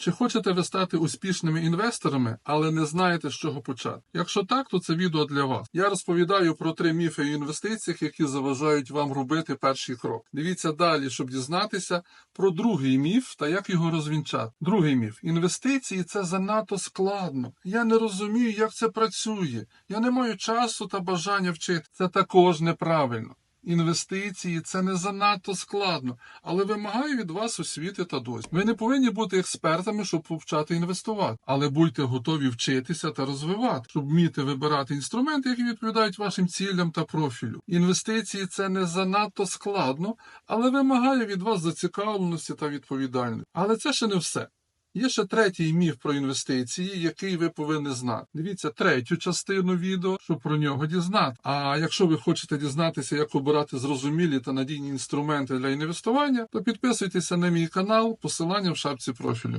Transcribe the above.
Чи хочете ви стати успішними інвесторами, але не знаєте, з чого почати? Якщо так, то це відео для вас. Я розповідаю про три міфи в інвестиціях, які заважають вам робити перший крок. Дивіться далі, щоб дізнатися про другий міф та як його розвінчати. Другий міф: інвестиції це занадто складно. Я не розумію, як це працює. Я не маю часу та бажання вчити. Це також неправильно. Інвестиції це не занадто складно, але вимагає від вас освіти та досвід. Ви не повинні бути експертами, щоб повчати інвестувати, але будьте готові вчитися та розвивати, щоб вміти вибирати інструменти, які відповідають вашим цілям та профілю. Інвестиції це не занадто складно, але вимагає від вас зацікавленості та відповідальності. Але це ще не все. Є ще третій міф про інвестиції, який ви повинні знати. Дивіться третю частину відео, щоб про нього дізнати. А якщо ви хочете дізнатися, як обирати зрозумілі та надійні інструменти для інвестування, то підписуйтеся на мій канал, посилання в шапці профілю.